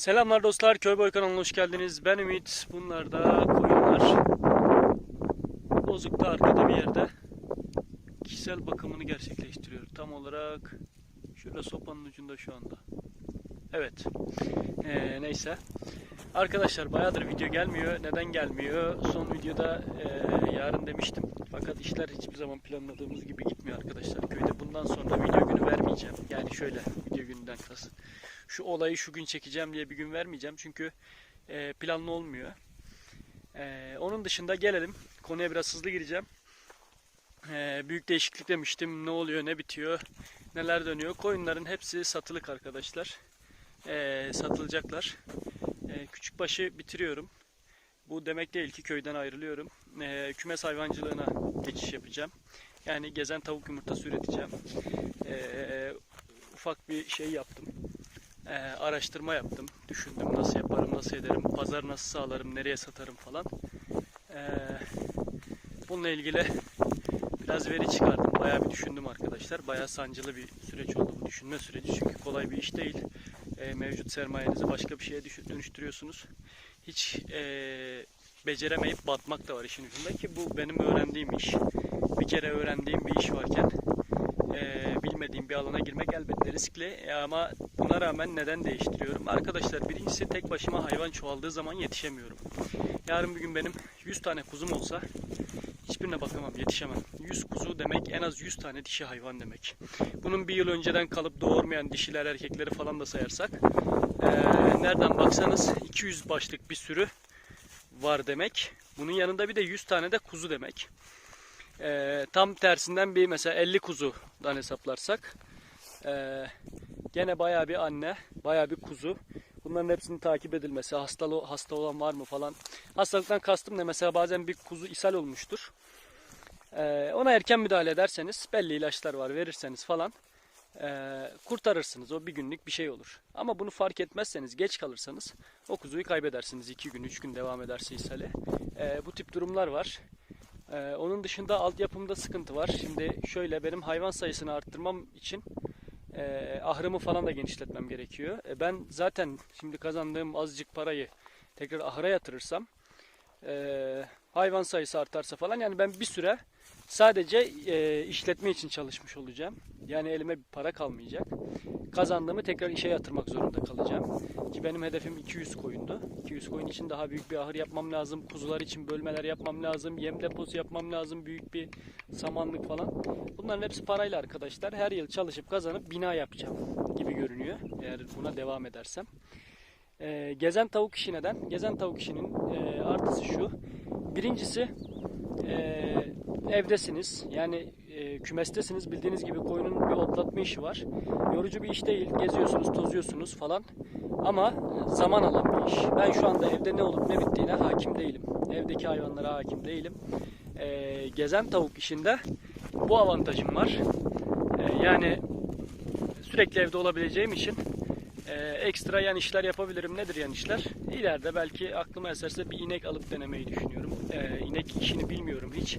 Selamlar dostlar, Köyboy kanalına hoş geldiniz. Ben Ümit. Bunlar da koyunlar. Bozukta arkada bir yerde kişisel bakımını gerçekleştiriyor. Tam olarak şurada sopanın ucunda şu anda. Evet. Ee, neyse. Arkadaşlar bayağıdır video gelmiyor. Neden gelmiyor? Son videoda e, yarın demiştim. Fakat işler hiçbir zaman planladığımız gibi gitmiyor arkadaşlar. Köyde bundan sonra video günü vermeyeceğim. Yani şöyle video gününden kasıt. Şu olayı şu gün çekeceğim diye bir gün vermeyeceğim. Çünkü e, planlı olmuyor. E, onun dışında gelelim. Konuya biraz hızlı gireceğim. E, büyük değişiklik demiştim. Ne oluyor, ne bitiyor, neler dönüyor. Koyunların hepsi satılık arkadaşlar. E, satılacaklar. E, küçük başı bitiriyorum. Bu demek değil ki köyden ayrılıyorum. E, kümes hayvancılığına geçiş yapacağım. Yani gezen tavuk yumurtası üreteceğim. E, ufak bir şey yaptım. E, araştırma yaptım. Düşündüm nasıl yaparım, nasıl ederim, pazar nasıl sağlarım, nereye satarım falan. E, bununla ilgili biraz veri çıkardım. Bayağı bir düşündüm arkadaşlar. Bayağı sancılı bir süreç oldu bu düşünme süreci. Çünkü kolay bir iş değil. E, mevcut sermayenizi başka bir şeye dönüştürüyorsunuz. Hiç e, beceremeyip batmak da var işin ucunda ki bu benim öğrendiğim iş. Bir kere öğrendiğim bir iş varken e, bilmediğim bir alana girmek elbette riskli E, ama buna rağmen neden değiştiriyorum? Arkadaşlar birincisi tek başıma hayvan çoğaldığı zaman yetişemiyorum. Yarın bir gün benim 100 tane kuzum olsa hiçbirine bakamam, yetişemem. 100 kuzu demek en az 100 tane dişi hayvan demek. Bunun bir yıl önceden kalıp doğurmayan dişiler, erkekleri falan da sayarsak e, nereden baksanız 200 başlık bir sürü var demek. Bunun yanında bir de 100 tane de kuzu demek. Ee, tam tersinden bir mesela 50 kuzudan hesaplarsak ee, gene bayağı bir anne, bayağı bir kuzu. Bunların hepsinin takip edilmesi, hastalı hasta olan var mı falan. Hastalıktan kastım ne mesela bazen bir kuzu ishal olmuştur. Ee, ona erken müdahale ederseniz belli ilaçlar var verirseniz falan ee, kurtarırsınız. O bir günlük bir şey olur. Ama bunu fark etmezseniz geç kalırsanız o kuzuyu kaybedersiniz. 2 gün 3 gün devam ederse ishali. Ee, bu tip durumlar var. Ee, onun dışında altyapımda sıkıntı var. Şimdi şöyle benim hayvan sayısını arttırmam için e, ahırımı falan da genişletmem gerekiyor. E, ben zaten şimdi kazandığım azıcık parayı tekrar ahıra yatırırsam e, hayvan sayısı artarsa falan yani ben bir süre sadece e, işletme için çalışmış olacağım. Yani elime bir para kalmayacak. Kazandığımı tekrar işe yatırmak zorunda kalacağım. Ki benim hedefim 200 koyundu. 200 koyun için daha büyük bir ahır yapmam lazım. Kuzular için bölmeler yapmam lazım. Yem deposu yapmam lazım. Büyük bir samanlık falan. Bunların hepsi parayla arkadaşlar. Her yıl çalışıp kazanıp bina yapacağım gibi görünüyor. Eğer buna devam edersem. Ee, gezen tavuk işi neden? Gezen tavuk işinin e, artısı şu. Birincisi e, evdesiniz. Yani e, kümestesiniz. Bildiğiniz gibi koyunun bir otlatma işi var. Yorucu bir iş değil. Geziyorsunuz, tozuyorsunuz falan. Ama zaman alan bir iş. Ben şu anda evde ne olup ne bittiğine hakim değilim. Evdeki hayvanlara hakim değilim. E, gezen tavuk işinde bu avantajım var. E, yani sürekli evde olabileceğim için e, ekstra yan işler yapabilirim. Nedir yan işler? İleride belki aklıma eserse bir inek alıp denemeyi düşünüyorum. E, inek işini bilmiyorum hiç.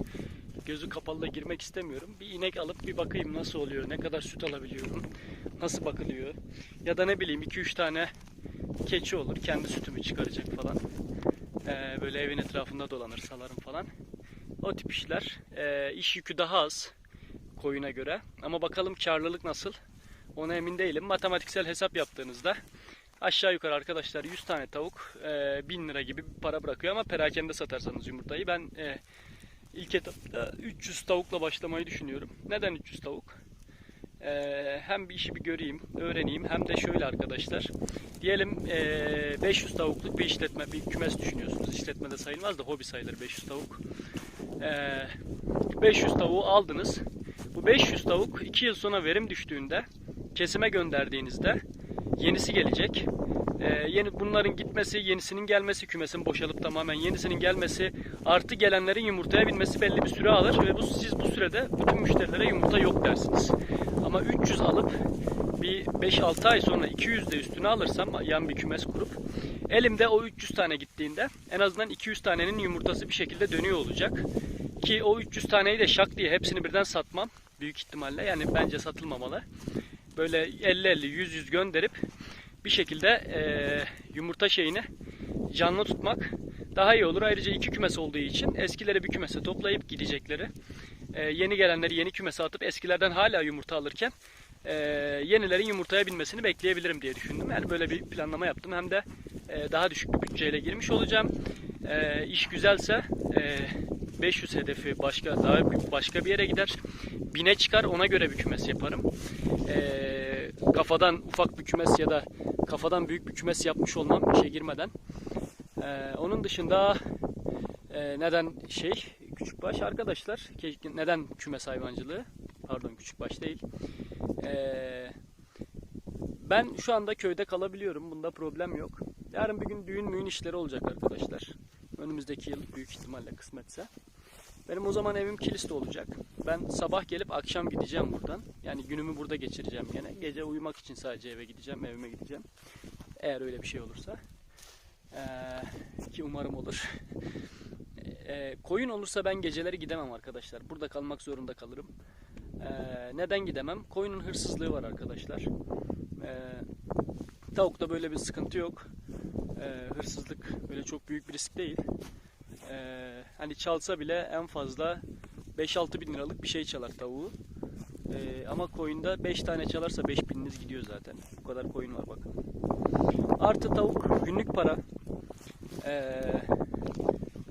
Gözü kapalı da girmek istemiyorum. Bir inek alıp bir bakayım nasıl oluyor, ne kadar süt alabiliyorum, nasıl bakılıyor. Ya da ne bileyim 2-3 tane keçi olur, kendi sütümü çıkaracak falan. E, böyle evin etrafında dolanır, salarım falan. O tip işler. E, iş yükü daha az koyuna göre. Ama bakalım karlılık nasıl? Ona emin değilim. Matematiksel hesap yaptığınızda aşağı yukarı arkadaşlar 100 tane tavuk e, 1000 lira gibi bir para bırakıyor ama perakende satarsanız yumurtayı ben e, ilk etapta 300 tavukla başlamayı düşünüyorum. Neden 300 tavuk? E, hem bir işi bir göreyim, öğreneyim hem de şöyle arkadaşlar. Diyelim e, 500 tavukluk bir işletme, bir kümes düşünüyorsunuz. İşletmede sayılmaz da hobi sayılır 500 tavuk. E, 500 tavuğu aldınız. Bu 500 tavuk 2 yıl sonra verim düştüğünde kesime gönderdiğinizde yenisi gelecek. Ee, yeni bunların gitmesi, yenisinin gelmesi, kümesin boşalıp tamamen yenisinin gelmesi, artı gelenlerin yumurtaya binmesi belli bir süre alır ve bu siz bu sürede bütün müşterilere yumurta yok dersiniz. Ama 300 alıp bir 5-6 ay sonra 200 de üstüne alırsam yan bir kümes kurup elimde o 300 tane gittiğinde en azından 200 tanenin yumurtası bir şekilde dönüyor olacak. Ki o 300 taneyi de şak diye hepsini birden satmam büyük ihtimalle. Yani bence satılmamalı. Böyle 50-50 100-100 gönderip bir şekilde e, yumurta şeyini canlı tutmak daha iyi olur. Ayrıca iki kümes olduğu için eskileri bir kümese toplayıp gidecekleri. e, yeni gelenleri yeni kümese atıp eskilerden hala yumurta alırken e, yenilerin yumurtaya binmesini bekleyebilirim diye düşündüm. Yani böyle bir planlama yaptım. Hem de e, daha düşük bir bütçeyle girmiş olacağım. E, iş güzelse e, 500 hedefi başka daha başka bir yere gider. Bine çıkar ona göre bir kümes yaparım. E, kafadan ufak bir kümes ya da kafadan büyük bir kümes yapmış olmam işe girmeden. E, onun dışında e, neden şey küçükbaş arkadaşlar neden kümes hayvancılığı pardon küçükbaş değil. E, ben şu anda köyde kalabiliyorum. Bunda problem yok. Yarın bir gün düğün müğün işleri olacak arkadaşlar. Önümüzdeki yıl büyük ihtimalle kısmetse. Benim o zaman evim Kilis'te olacak. Ben sabah gelip akşam gideceğim buradan. Yani günümü burada geçireceğim gene. Gece uyumak için sadece eve gideceğim, evime gideceğim. Eğer öyle bir şey olursa. Ee, ki umarım olur. Ee, koyun olursa ben geceleri gidemem arkadaşlar. Burada kalmak zorunda kalırım. Ee, neden gidemem? Koyunun hırsızlığı var arkadaşlar. Ee, tavukta böyle bir sıkıntı yok. Ee, hırsızlık böyle çok büyük bir risk değil. Ee, hani çalsa bile en fazla 5-6 bin liralık bir şey çalar tavuğu. Ee, ama koyunda 5 tane çalarsa 5 bininiz gidiyor zaten. Bu kadar koyun var bakın. Artı tavuk günlük para. Ee,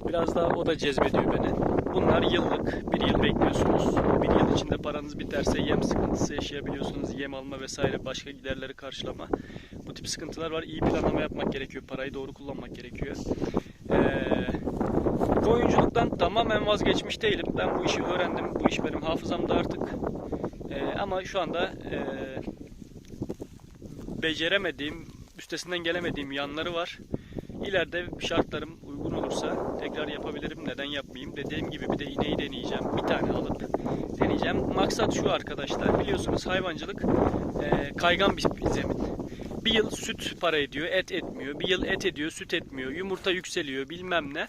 biraz da o da cezbediyor beni. Bunlar yıllık. Bir yıl bekliyorsunuz. Bir yıl içinde paranız biterse yem sıkıntısı yaşayabiliyorsunuz. Yem alma vesaire başka giderleri karşılama. Bu tip sıkıntılar var. İyi planlama yapmak gerekiyor. Parayı doğru kullanmak gerekiyor. Ee, Koyunculuktan tamamen vazgeçmiş değilim. Ben bu işi öğrendim. Bu iş benim hafızamda artık. Ee, ama şu anda e, beceremediğim, üstesinden gelemediğim yanları var. İleride şartlarım uygun olursa tekrar yapabilirim. Neden yapmayayım? Dediğim gibi bir de ineği deneyeceğim. Bir tane alıp deneyeceğim. Maksat şu arkadaşlar. Biliyorsunuz hayvancılık e, kaygan bir zemin. Bir yıl süt para ediyor, et etmiyor. Bir yıl et ediyor, süt etmiyor. Yumurta yükseliyor, bilmem ne.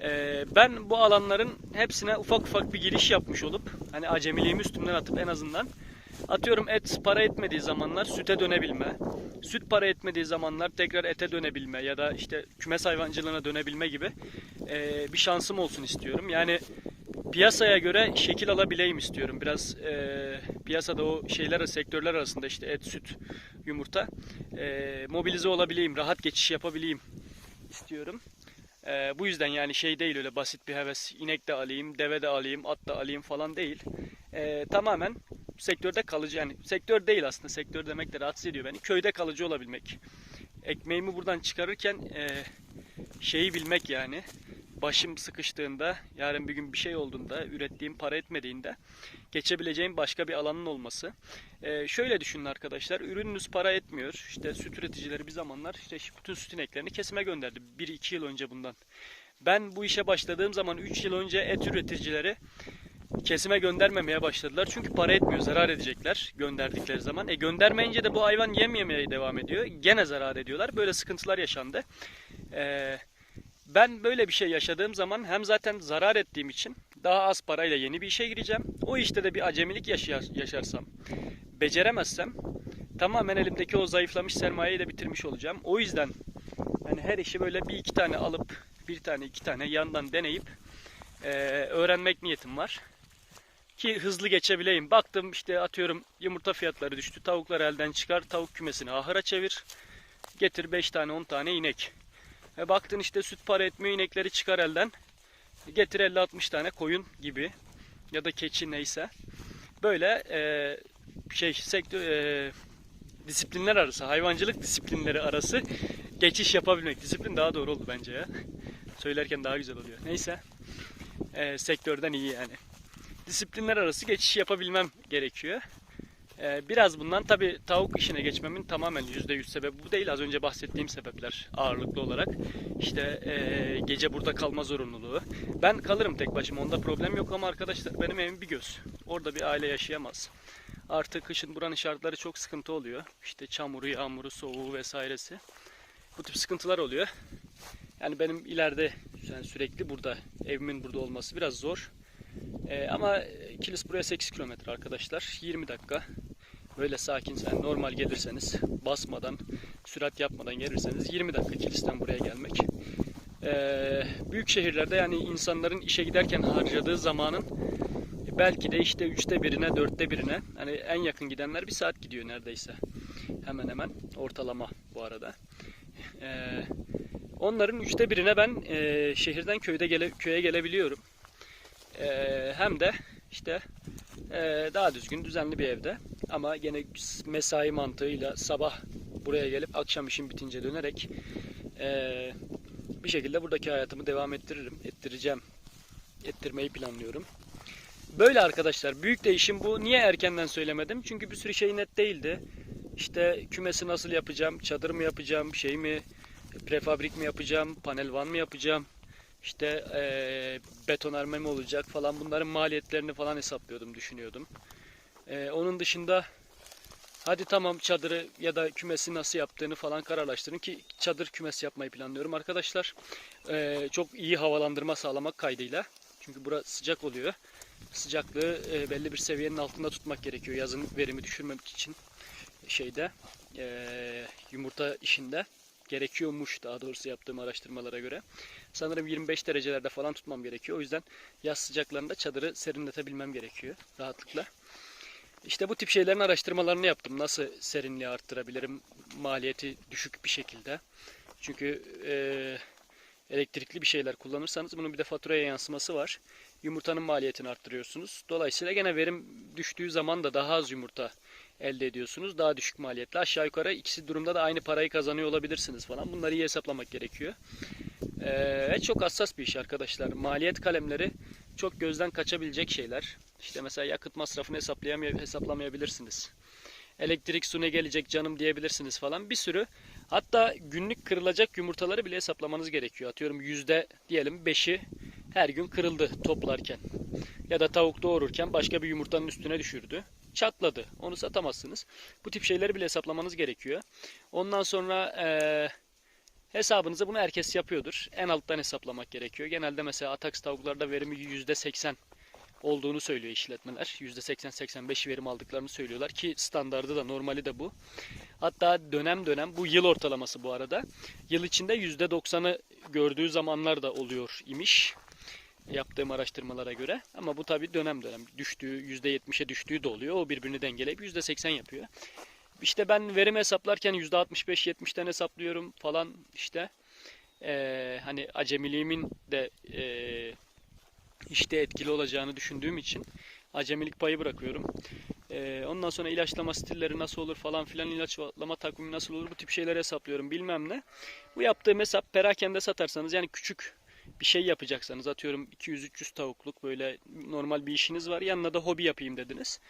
Ee, ben bu alanların hepsine ufak ufak bir giriş yapmış olup hani acemiliğimi üstümden atıp en azından atıyorum et para etmediği zamanlar süte dönebilme, süt para etmediği zamanlar tekrar ete dönebilme ya da işte kümes hayvancılığına dönebilme gibi e, bir şansım olsun istiyorum. Yani piyasaya göre şekil alabileyim istiyorum. Biraz e, piyasada o şeyler sektörler arasında işte et, süt, yumurta e, mobilize olabileyim, rahat geçiş yapabileyim istiyorum. Ee, bu yüzden yani şey değil öyle basit bir heves. İnek de alayım, deve de alayım, at da alayım falan değil. Ee, tamamen sektörde kalıcı yani sektör değil aslında. Sektör demek de rahatsız ediyor beni. Köyde kalıcı olabilmek. Ekmeğimi buradan çıkarırken e, şeyi bilmek yani. Başım sıkıştığında, yarın bir gün bir şey olduğunda, ürettiğim para etmediğinde geçebileceğim başka bir alanın olması. Ee, şöyle düşünün arkadaşlar, ürününüz para etmiyor. İşte süt üreticileri bir zamanlar işte bütün süt ineklerini kesime gönderdi. 1-2 yıl önce bundan. Ben bu işe başladığım zaman 3 yıl önce et üreticileri kesime göndermemeye başladılar. Çünkü para etmiyor, zarar edecekler gönderdikleri zaman. E göndermeyince de bu hayvan yem yemeye devam ediyor. Gene zarar ediyorlar. Böyle sıkıntılar yaşandı. Ee, ben böyle bir şey yaşadığım zaman hem zaten zarar ettiğim için daha az parayla yeni bir işe gireceğim. O işte de bir acemilik yaşar, yaşarsam, beceremezsem tamamen elimdeki o zayıflamış sermayeyi de bitirmiş olacağım. O yüzden yani her işi böyle bir iki tane alıp bir tane iki tane yandan deneyip e, öğrenmek niyetim var. Ki hızlı geçebileyim. Baktım işte atıyorum yumurta fiyatları düştü. Tavuklar elden çıkar. Tavuk kümesini ahıra çevir. Getir 5 tane 10 tane inek. E baktın işte süt para etmiyor inekleri çıkar elden. Getir 50-60 tane koyun gibi ya da keçi neyse. Böyle e, şey sektör e, disiplinler arası, hayvancılık disiplinleri arası geçiş yapabilmek. Disiplin daha doğru oldu bence ya. Söylerken daha güzel oluyor. Neyse. E, sektörden iyi yani. Disiplinler arası geçiş yapabilmem gerekiyor. Ee, biraz bundan tabi tavuk işine geçmemin tamamen %100 sebebi bu değil. Az önce bahsettiğim sebepler ağırlıklı olarak. İşte e, gece burada kalma zorunluluğu. Ben kalırım tek başıma onda problem yok ama arkadaşlar benim evim bir göz. Orada bir aile yaşayamaz. Artı kışın buranın şartları çok sıkıntı oluyor. İşte çamuru, yağmuru, soğuğu vesairesi. Bu tip sıkıntılar oluyor. Yani benim ileride yani sürekli burada evimin burada olması biraz zor. Ee, ama Kilis buraya 8 kilometre arkadaşlar. 20 dakika. böyle sakin yani normal gelirseniz basmadan sürat yapmadan gelirseniz 20 dakika Kilis'ten buraya gelmek. Ee, büyük şehirlerde yani insanların işe giderken harcadığı zamanın belki de işte üçte birine, dörtte birine hani en yakın gidenler bir saat gidiyor neredeyse. Hemen hemen ortalama bu arada. Ee, onların üçte birine ben e, şehirden köyde gele, köye gelebiliyorum. Ee, hem de işte e, daha düzgün, düzenli bir evde. Ama gene mesai mantığıyla sabah buraya gelip akşam işim bitince dönerek e, bir şekilde buradaki hayatımı devam ettiririm, ettireceğim, ettirmeyi planlıyorum. Böyle arkadaşlar, büyük değişim bu. Niye erkenden söylemedim? Çünkü bir sürü şey net değildi. İşte kümesi nasıl yapacağım, çadır mı yapacağım, şey mi, prefabrik mi yapacağım, panel van mı yapacağım, işte eee betonarme mi olacak falan bunların maliyetlerini falan hesaplıyordum, düşünüyordum. Eee, onun dışında hadi tamam çadırı ya da kümesi nasıl yaptığını falan kararlaştırın ki çadır kümesi yapmayı planlıyorum arkadaşlar. Eee, çok iyi havalandırma sağlamak kaydıyla. Çünkü burası sıcak oluyor. Sıcaklığı e, belli bir seviyenin altında tutmak gerekiyor yazın verimi düşürmemek için şeyde e, yumurta işinde gerekiyormuş daha doğrusu yaptığım araştırmalara göre. Sanırım 25 derecelerde falan tutmam gerekiyor. O yüzden yaz sıcaklarında çadırı serinletebilmem gerekiyor rahatlıkla. İşte bu tip şeylerin araştırmalarını yaptım. Nasıl serinliği arttırabilirim maliyeti düşük bir şekilde. Çünkü e, elektrikli bir şeyler kullanırsanız bunun bir de faturaya yansıması var. Yumurtanın maliyetini arttırıyorsunuz. Dolayısıyla gene verim düştüğü zaman da daha az yumurta elde ediyorsunuz. Daha düşük maliyetle. Aşağı yukarı ikisi durumda da aynı parayı kazanıyor olabilirsiniz falan. Bunları iyi hesaplamak gerekiyor. Ee, çok hassas bir iş arkadaşlar. Maliyet kalemleri çok gözden kaçabilecek şeyler. İşte mesela yakıt masrafını hesaplayamay hesaplamayabilirsiniz. Elektrik su ne gelecek canım diyebilirsiniz falan. Bir sürü hatta günlük kırılacak yumurtaları bile hesaplamanız gerekiyor. Atıyorum yüzde diyelim 5'i her gün kırıldı toplarken. Ya da tavuk doğururken başka bir yumurtanın üstüne düşürdü. Çatladı. Onu satamazsınız. Bu tip şeyleri bile hesaplamanız gerekiyor. Ondan sonra eee hesabınızı bunu herkes yapıyordur. En alttan hesaplamak gerekiyor. Genelde mesela Atax tavuklarda verimi %80 olduğunu söylüyor işletmeler. %80-85 verim aldıklarını söylüyorlar ki standardı da normali de bu. Hatta dönem dönem bu yıl ortalaması bu arada. Yıl içinde %90'ı gördüğü zamanlar da oluyor imiş yaptığım araştırmalara göre. Ama bu tabi dönem dönem düştüğü, %70'e düştüğü de oluyor. O birbirini dengeleyip %80 yapıyor. İşte ben verim hesaplarken %65-70'ten hesaplıyorum falan işte. Ee, hani acemiliğimin de e, işte etkili olacağını düşündüğüm için acemilik payı bırakıyorum. Ee, ondan sonra ilaçlama stilleri nasıl olur falan filan ilaçlama takvimi nasıl olur bu tip şeyleri hesaplıyorum bilmem ne. Bu yaptığım hesap perakende satarsanız yani küçük bir şey yapacaksanız atıyorum 200-300 tavukluk böyle normal bir işiniz var yanına da hobi yapayım dediniz.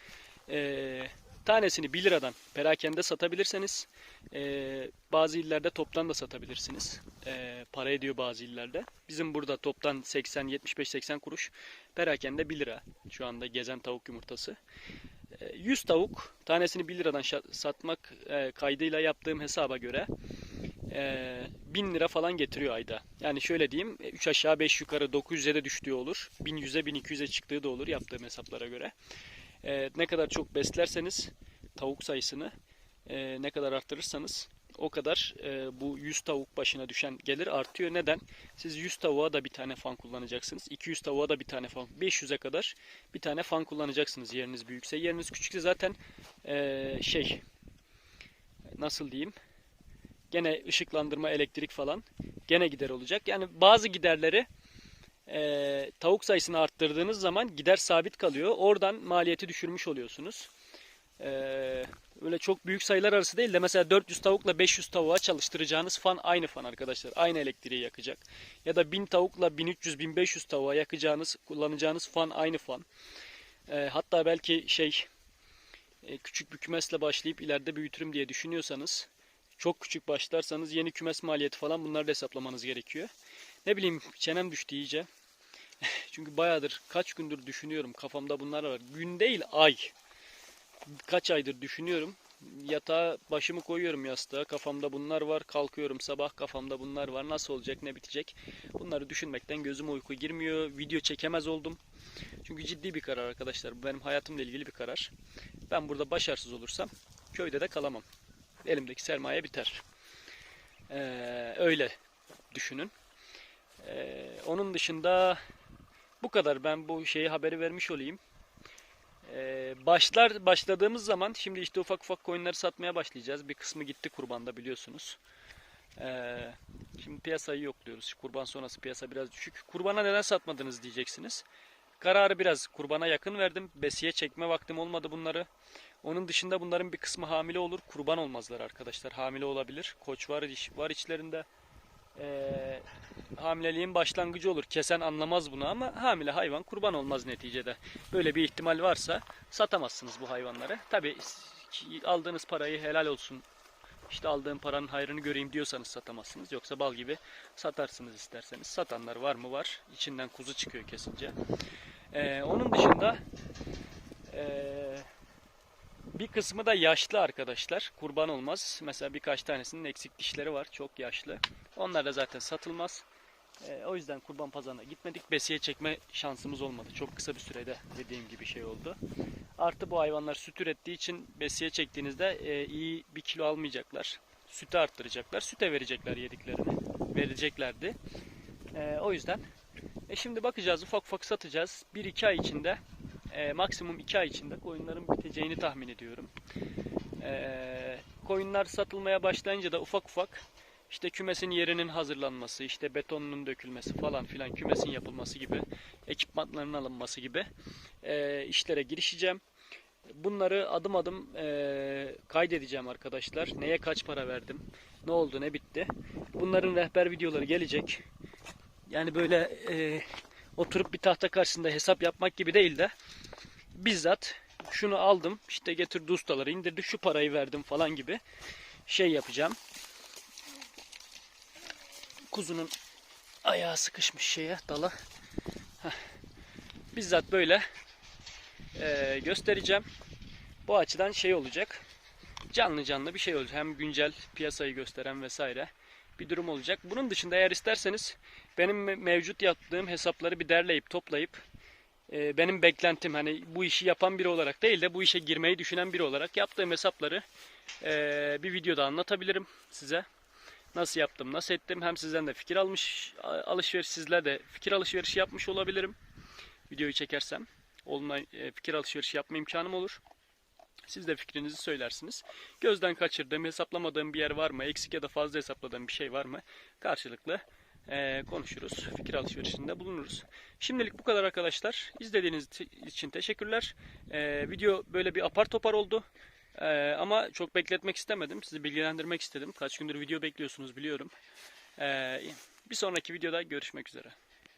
Ee, tanesini 1 liradan perakende satabilirseniz e, bazı illerde toptan da satabilirsiniz. E, para ediyor bazı illerde. Bizim burada toptan 80 75 80 kuruş perakende 1 lira şu anda gezen tavuk yumurtası. E, 100 tavuk tanesini 1 liradan satmak e, kaydıyla yaptığım hesaba göre e, 1000 lira falan getiriyor ayda. Yani şöyle diyeyim 3 aşağı 5 yukarı 900'e de düştüğü olur. 1100'e 1200'e çıktığı da olur yaptığım hesaplara göre. E, ne kadar çok beslerseniz tavuk sayısını e, ne kadar arttırırsanız o kadar e, bu 100 tavuk başına düşen gelir artıyor. Neden? Siz 100 tavuğa da bir tane fan kullanacaksınız. 200 tavuğa da bir tane fan. 500'e kadar bir tane fan kullanacaksınız yeriniz büyükse. Yeriniz küçükse zaten e, şey nasıl diyeyim gene ışıklandırma, elektrik falan gene gider olacak. Yani bazı giderleri e, tavuk sayısını arttırdığınız zaman gider sabit kalıyor. Oradan maliyeti düşürmüş oluyorsunuz. E, öyle çok büyük sayılar arası değil de mesela 400 tavukla 500 tavuğa çalıştıracağınız fan aynı fan arkadaşlar. Aynı elektriği yakacak. Ya da 1000 tavukla 1300-1500 tavuğa yakacağınız, kullanacağınız fan aynı fan. E, hatta belki şey e, küçük bir kümesle başlayıp ileride büyütürüm diye düşünüyorsanız çok küçük başlarsanız yeni kümes maliyeti falan bunları da hesaplamanız gerekiyor. Ne bileyim çenem düştü iyice. Çünkü bayağıdır kaç gündür düşünüyorum kafamda bunlar var. Gün değil ay. Kaç aydır düşünüyorum. Yatağa başımı koyuyorum yastığa. Kafamda bunlar var. Kalkıyorum sabah kafamda bunlar var. Nasıl olacak ne bitecek. Bunları düşünmekten gözüm uyku girmiyor. Video çekemez oldum. Çünkü ciddi bir karar arkadaşlar. Bu benim hayatımla ilgili bir karar. Ben burada başarısız olursam köyde de kalamam. Elimdeki sermaye biter. Ee, öyle düşünün. Ee, onun dışında bu kadar. Ben bu şeyi haberi vermiş olayım. Ee, başlar başladığımız zaman şimdi işte ufak ufak coinleri satmaya başlayacağız. Bir kısmı gitti kurbanda biliyorsunuz. Ee, şimdi piyasayı yokluyoruz. Kurban sonrası piyasa biraz düşük. Kurbana neden satmadınız diyeceksiniz. Kararı biraz kurbana yakın verdim. Besiye çekme vaktim olmadı bunları. Onun dışında bunların bir kısmı hamile olur. Kurban olmazlar arkadaşlar. Hamile olabilir. Koç var, iş var içlerinde. Ee, hamileliğin başlangıcı olur. Kesen anlamaz bunu ama hamile hayvan kurban olmaz neticede. Böyle bir ihtimal varsa satamazsınız bu hayvanları. Tabi aldığınız parayı helal olsun işte aldığım paranın hayrını göreyim diyorsanız satamazsınız. Yoksa bal gibi satarsınız isterseniz. Satanlar var mı? Var. İçinden kuzu çıkıyor kesince. Ee, onun dışında ee, bir kısmı da yaşlı arkadaşlar. Kurban olmaz. Mesela birkaç tanesinin eksik dişleri var. Çok yaşlı. Onlar da zaten satılmaz. Ee, o yüzden kurban pazarına gitmedik. Besiye çekme şansımız olmadı. Çok kısa bir sürede dediğim gibi şey oldu. Artı bu hayvanlar süt ürettiği için besiye çektiğinizde e, iyi bir kilo almayacaklar. Sütü arttıracaklar. Süte verecekler yediklerini. Vereceklerdi. E, o yüzden. E şimdi bakacağız ufak ufak satacağız. 1-2 ay içinde e, maksimum 2 ay içinde koyunların biteceğini tahmin ediyorum. E, koyunlar satılmaya başlayınca da ufak ufak işte kümesin yerinin hazırlanması, işte betonunun dökülmesi falan filan, kümesin yapılması gibi, ekipmanların alınması gibi e, işlere girişeceğim. Bunları adım adım e, kaydedeceğim arkadaşlar. Neye kaç para verdim, ne oldu, ne bitti. Bunların rehber videoları gelecek. Yani böyle e, oturup bir tahta karşısında hesap yapmak gibi değil de bizzat şunu aldım, işte getirdi ustaları indirdi, şu parayı verdim falan gibi şey yapacağım kuzunun ayağı sıkışmış şeye dala. Heh. Bizzat böyle e, göstereceğim. Bu açıdan şey olacak. Canlı canlı bir şey olacak. Hem güncel piyasayı gösteren vesaire bir durum olacak. Bunun dışında eğer isterseniz benim mevcut yaptığım hesapları bir derleyip toplayıp e, benim beklentim hani bu işi yapan biri olarak değil de bu işe girmeyi düşünen biri olarak yaptığım hesapları e, bir videoda anlatabilirim size nasıl yaptım, nasıl ettim. Hem sizden de fikir almış, alışveriş sizler de fikir alışverişi yapmış olabilirim. Videoyu çekersem online e, fikir alışverişi yapma imkanım olur. Siz de fikrinizi söylersiniz. Gözden kaçırdığım, hesaplamadığım bir yer var mı? Eksik ya da fazla hesapladığım bir şey var mı? Karşılıklı e, konuşuruz. Fikir alışverişinde bulunuruz. Şimdilik bu kadar arkadaşlar. İzlediğiniz için teşekkürler. E, video böyle bir apar topar oldu. Ee, ama çok bekletmek istemedim. Sizi bilgilendirmek istedim. Kaç gündür video bekliyorsunuz biliyorum. Ee, bir sonraki videoda görüşmek üzere.